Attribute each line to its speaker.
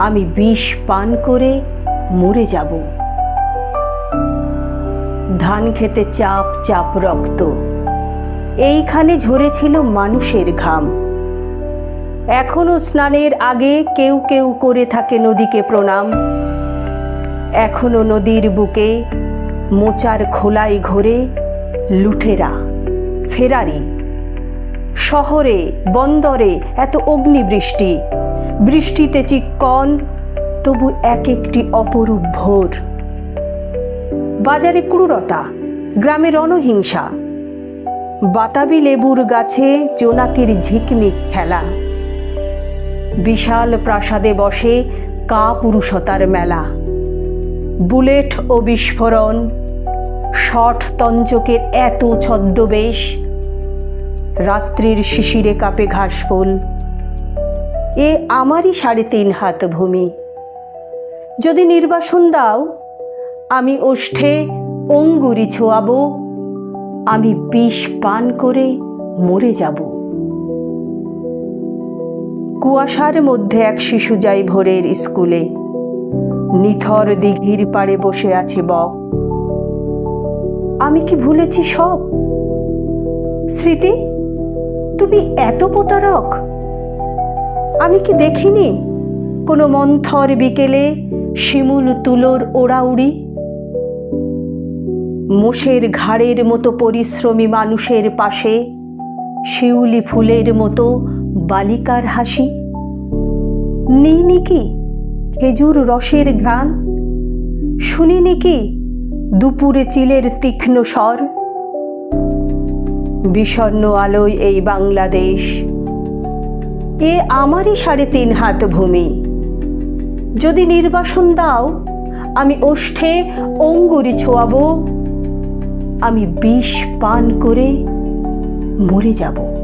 Speaker 1: আমি বিষ পান করে মরে যাব। ধান খেতে চাপ চাপ রক্ত। এইখানে ঝরেছিল মানুষের ঘাম। এখনও স্নানের আগে কেউ কেউ করে থাকে নদীকে প্রণাম। এখনও নদীর বুকে মোচার খোলাই ঘোরে লুঠেরা ফেরারি। শহরে, বন্দরে এত অগ্নিবৃষ্টি। বৃষ্টিতে চিক্কন, তবু এক একটি অপরূপ ভোর। বাজারে ক্রূরতা, গ্রামে রণহিংসা। বাতাবি লেবুর গাছে জোনাকির ঝিকমিক খেলা। বিশাল প্রাসাদে বসে কা পুরুষতার মেলা। বুলেট ও বিস্ফোরণ, শট তঞ্চকের এত ছদ্মবেশ রাত্রির শিশিরে কাপে ঘাসফুল এ আমারই সাড়ে তিন হাত ভূমি। যদি নির্বাসন দাও, আমি ওষ্ঠে অঙ্গুরি ছোয়াবো, আমি বিষ পান করে মরে যাব। কুয়াশার মধ্যে এক শিশু যাই ভোরের স্কুলে। নিথর দিঘির পাড়ে বসে আছে বক। আমি কি ভুলেছি সব? স্মৃতি? তুমি এত প্রতারক? আমি কি দেখিনি কোনো মন্থর বিকেলে শিমুল তুলোর ওড়াউড়ি? মোষের ঘাড়ের মতো পরিশ্রমী মানুষের পাশে শিউলি ফুলের মতো বালিকার হাসি? নিইনি কি খেজুর রসের ঘ্রাণ? শুনিনি কি দুপুরে চিলের তীক্ষ্ণ স্বর? বিষণ্ণ আলোয় এই বাংলাদেশ। এ আমারই সাড়ে তিন হাত ভূমি। যদি নির্বাসন দাও, আমি ওষ্ঠে অঙ্গুরি ছোয়াবো। আমি বিষ পান করে মরে যাব।